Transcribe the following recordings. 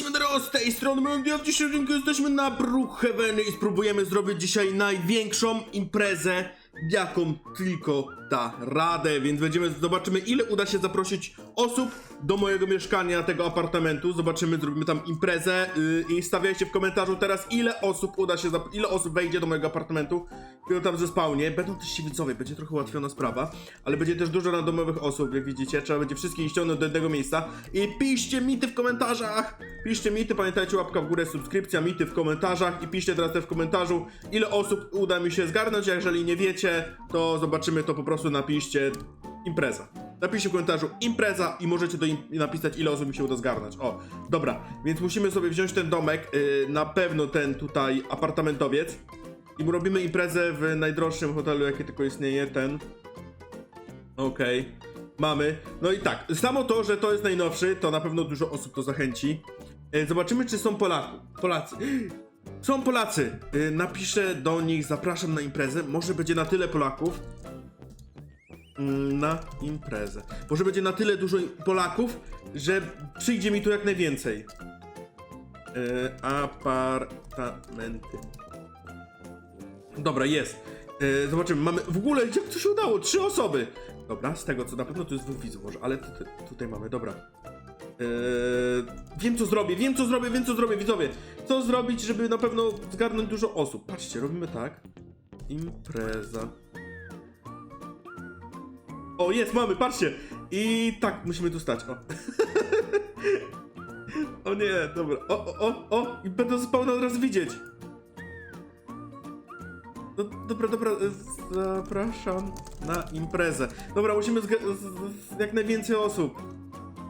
Siemandero, z tej strony Mendia, w dzisiejszym odcinku jesteśmy na Brookhaven i spróbujemy zrobić dzisiaj największą imprezę, jaką tylko da radę, więc będziemy, zobaczymy ile uda się zaprosić osób do mojego mieszkania, tego apartamentu, zobaczymy, zrobimy tam imprezę yy, i stawiajcie w komentarzu teraz ile osób uda się, ile osób wejdzie do mojego apartamentu, który tam zespałnie, będą też ci widzowie, będzie trochę ułatwiona sprawa, ale będzie też dużo randomowych osób, jak widzicie, trzeba będzie wszystkich ściągnąć do jednego miejsca. I piszcie mity w komentarzach, piszcie mity, pamiętajcie łapka w górę, subskrypcja, mity w komentarzach i piszcie teraz w komentarzu, ile osób uda mi się zgarnąć, a jeżeli nie wiecie, to zobaczymy, to po prostu napiszcie impreza. Napiszcie w komentarzu impreza i możecie do napisać, ile osób mi się uda zgarnąć. O, dobra, więc musimy sobie wziąć ten domek, yy, na pewno ten tutaj apartamentowiec i robimy imprezę w najdroższym hotelu, jaki tylko istnieje, ten. Okej, mamy. No i tak, samo to, że to jest najnowszy, to na pewno dużo osób to zachęci. E, Zobaczymy, czy są Polaku. Polacy. Są Polacy. E, Napiszę do nich, zapraszam na imprezę. Może będzie na tyle Polaków. Na imprezę. Może będzie na tyle dużo Polaków, że przyjdzie mi tu jak najwięcej. E, apartamenty. Dobra, jest. E, zobaczymy, mamy w ogóle, jak to się udało? Trzy osoby! Dobra, z tego co na pewno to jest dwóch widzów może, ale tu- tu- tutaj mamy, dobra. E, wiem co zrobię, wiem co zrobię, wiem co zrobię, widzowie. Co zrobić, żeby na pewno zgarnąć dużo osób? Patrzcie, robimy tak. Impreza. O, jest, mamy, patrzcie! I tak, musimy tu stać, o. o nie, dobra, o, o, o, o! I będę zupełnie od razu widzieć. No, dobra, dobra, e, zapraszam na imprezę. Dobra, musimy zga- z, z, jak najwięcej osób.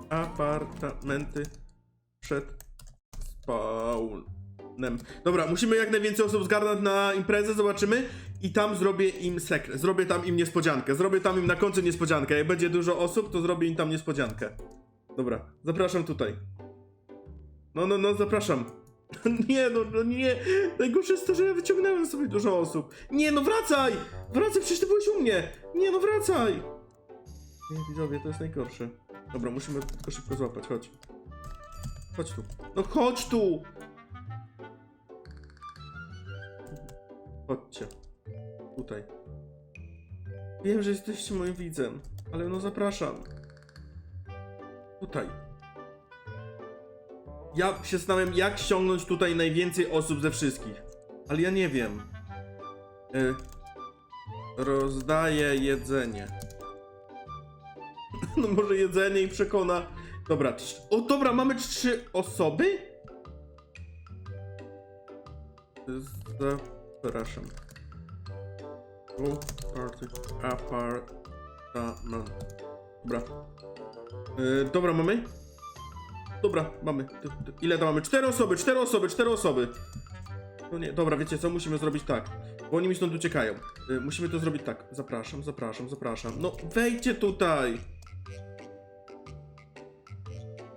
Apartamenty przed Dobra, musimy jak najwięcej osób zgarnąć na imprezę, zobaczymy. I tam zrobię im sekret, zrobię tam im niespodziankę. Zrobię tam im na końcu niespodziankę. Jak będzie dużo osób, to zrobię im tam niespodziankę. Dobra, zapraszam tutaj. No, no, no, zapraszam. Nie, no, no nie. Najgorsze jest to, że ja wyciągnąłem sobie dużo osób. Nie, no wracaj! Wracaj, przecież ty byłeś u mnie! Nie, no wracaj! Nie, widzowie, to jest najgorsze. Dobra, musimy tylko szybko złapać, chodź. Chodź tu. No chodź tu! Chodźcie. Tutaj. Wiem, że jesteście moim widzem, ale no zapraszam. Tutaj. Ja się zastanawiam, jak ściągnąć tutaj najwięcej osób ze wszystkich. Ale ja nie wiem. Y, rozdaję jedzenie. No może jedzenie i przekona. Dobra, o dobra, mamy trzy osoby? Zapraszam. Party, apartament. Dobra. Y, dobra, mamy? Dobra, mamy. Ile to mamy? Cztery osoby, cztery osoby, cztery osoby. No nie, dobra, wiecie co? Musimy zrobić tak. Bo oni mi stąd uciekają. Y, musimy to zrobić tak. Zapraszam, zapraszam, zapraszam. No, wejdźcie tutaj!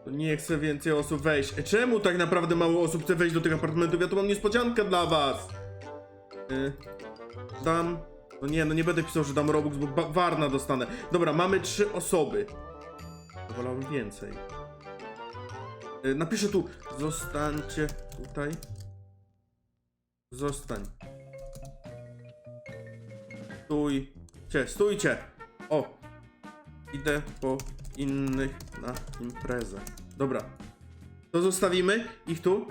Nie chcę więcej osób wejść. E, Czemu tak naprawdę mało osób chce wejść do tych apartamentów? Ja tu mam niespodziankę dla was! Y, dam... No nie, no nie będę pisał, że dam Robux, bo Warna dostanę. Dobra, mamy trzy osoby. Wolałbym więcej. Y, Napiszę tu. Zostańcie tutaj. Zostań. Stójcie, stójcie! O! Idę po innych na imprezę. Dobra. To zostawimy ich tu.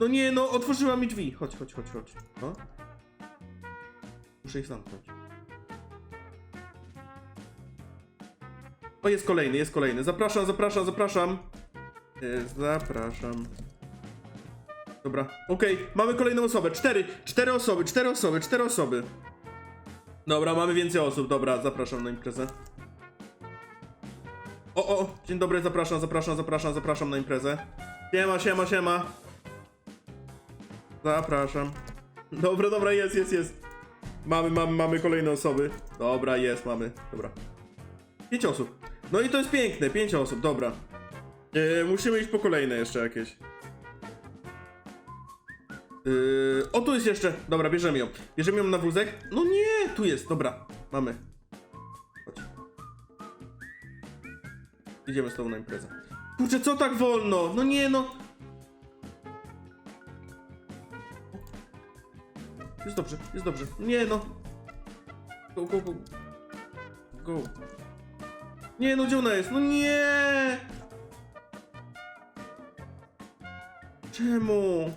No nie, no, otworzyła mi drzwi. Chodź, chodź, chodź, chodź. No. Muszę ich zamknąć. O, jest kolejny, jest kolejny. Zapraszam, zapraszam, zapraszam. E, Zapraszam. Dobra, okej, mamy kolejną osobę. Cztery, cztery osoby, cztery osoby, cztery osoby. Dobra, mamy więcej osób, dobra, zapraszam na imprezę. O, o, dzień dobry, zapraszam, zapraszam, zapraszam, zapraszam na imprezę. Siema, siema, siema. Zapraszam. Dobra, dobra, jest, jest, jest. Mamy, mamy, mamy kolejne osoby. Dobra, jest, mamy, dobra. Pięć osób. No i to jest piękne, pięć osób, dobra. Yy, musimy iść po kolejne jeszcze jakieś. Yy, o, tu jest jeszcze. Dobra, bierzemy ją. Bierzemy ją na wózek. No nie, tu jest, dobra. Mamy. Chodź. Idziemy z tobą na imprezę. Kurczę, co tak wolno? No nie no. Jest dobrze, jest dobrze. Nie no. Go, go, go. Go. Nie no, gdzie ona jest? No nie! Czemu?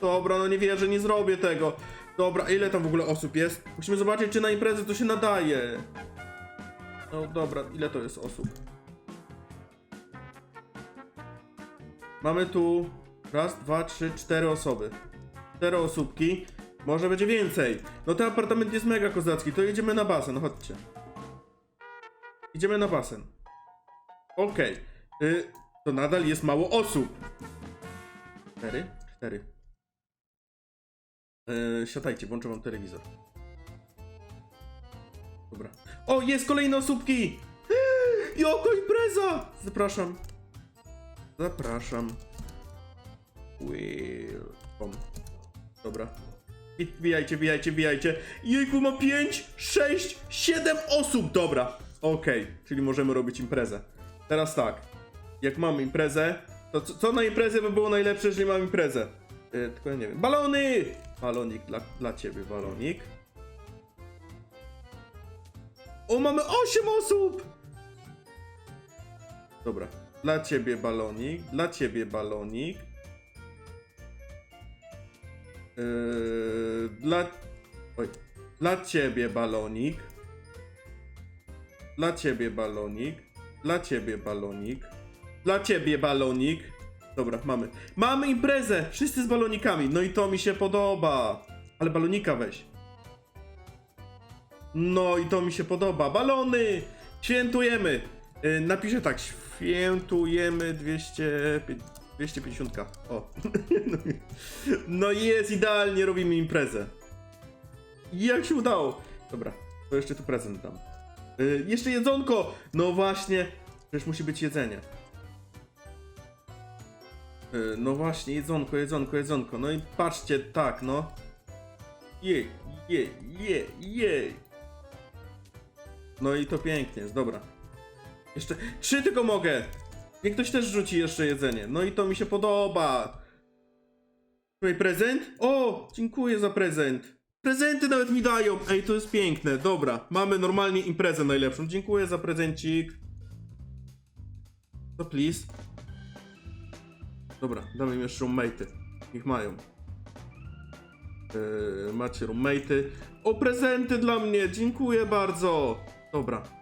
Dobra, no nie wierzę, nie zrobię tego. Dobra, ile tam w ogóle osób jest? Musimy zobaczyć, czy na imprezę to się nadaje. No dobra, ile to jest osób? Mamy tu raz, dwa, trzy, cztery osoby. Cztery osóbki. Może będzie więcej. No ten apartament jest mega kozacki, to jedziemy na basen, no chodźcie. Idziemy na basen. Okej. Y, to nadal jest mało osób. Cztery? Cztery. Yy, siadajcie, włączę wam telewizor. Dobra. O, jest kolejne osóbki! Joko impreza! Zapraszam. Zapraszam. Welcome. Dobra. Wbijajcie, wbijajcie, wbijajcie. Jejku, ma 5, 6, 7 osób! Dobra. Okej, czyli możemy robić imprezę. Teraz tak. Jak mamy imprezę, to co, co na imprezę by było najlepsze, jeżeli mam imprezę? Yy, tylko ja nie wiem. Balony! Balonik dla, dla ciebie, balonik. O, mamy 8 osób! Dobra. Dla ciebie balonik, dla ciebie balonik. Yy, dla... Oj. Dla ciebie balonik. Dla ciebie balonik. Dla ciebie balonik. Dla ciebie balonik. Dobra, mamy. Mamy imprezę! Wszyscy z balonikami. No i to mi się podoba. Ale balonika weź. No i to mi się podoba. Balony! Świętujemy! Yy, napiszę tak. Świętujemy 200... 250. O. no i jest idealnie, robimy imprezę. Jak się udało? Dobra, to jeszcze tu prezent dam. Yy, jeszcze jedzonko! No właśnie, przecież musi być jedzenie. Yy, no właśnie, jedzonko, jedzonko, jedzonko. No i patrzcie, tak, no. Jej, jej, jej, jej. No i to pięknie jest, dobra. Jeszcze trzy tylko mogę. Niech ktoś też rzuci jeszcze jedzenie. No i to mi się podoba. Tutaj prezent? O, dziękuję za prezent. Prezenty nawet mi dają. Ej, to jest piękne. Dobra, mamy normalnie imprezę najlepszą. Dziękuję za prezencik. To please. Dobra, damy im jeszcze roommate'y. Niech mają. Yy, macie roommate'y. O, prezenty dla mnie. Dziękuję bardzo. Dobra.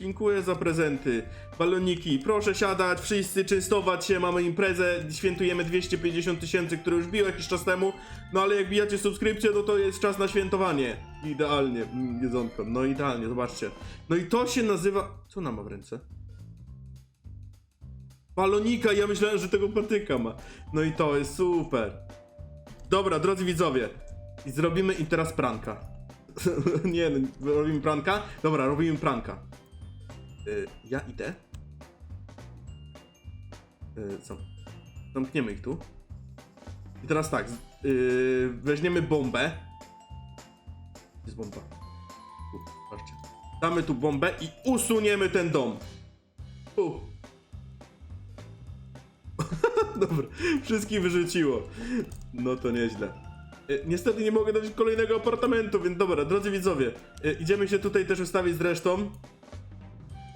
Dziękuję za prezenty. Baloniki, proszę siadać, wszyscy częstować się, mamy imprezę, świętujemy 250 tysięcy, które już biło jakiś czas temu, no ale jak bijacie subskrypcję, no to jest czas na świętowanie. Idealnie, mm, jedzonko, no idealnie, zobaczcie. No i to się nazywa... Co ona ma w ręce? Balonika, ja myślałem, że tego patyka ma. No i to jest super. Dobra, drodzy widzowie, zrobimy im teraz pranka. Nie, no, robimy pranka? Dobra, robimy pranka. Y, ja idę. Y, zam zamkniemy ich tu. I teraz tak, y, weźmiemy bombę. Jest bomba? Tu, patrzcie. Damy tu bombę i usuniemy ten dom. Tu. Dobra, wszystkich wyrzuciło. No to nieźle. Niestety nie mogę dać kolejnego apartamentu, więc dobra, drodzy widzowie, idziemy się tutaj też ustawić z resztą.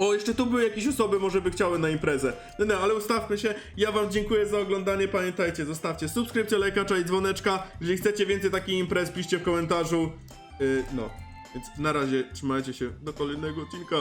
O, jeszcze tu były jakieś osoby, może by chciały na imprezę. No, no, ale ustawmy się. Ja wam dziękuję za oglądanie. Pamiętajcie, zostawcie subskrypcję, lajkacza i dzwoneczka. Jeżeli chcecie więcej takich imprez, piszcie w komentarzu. Yy, no, więc na razie trzymajcie się do kolejnego odcinka.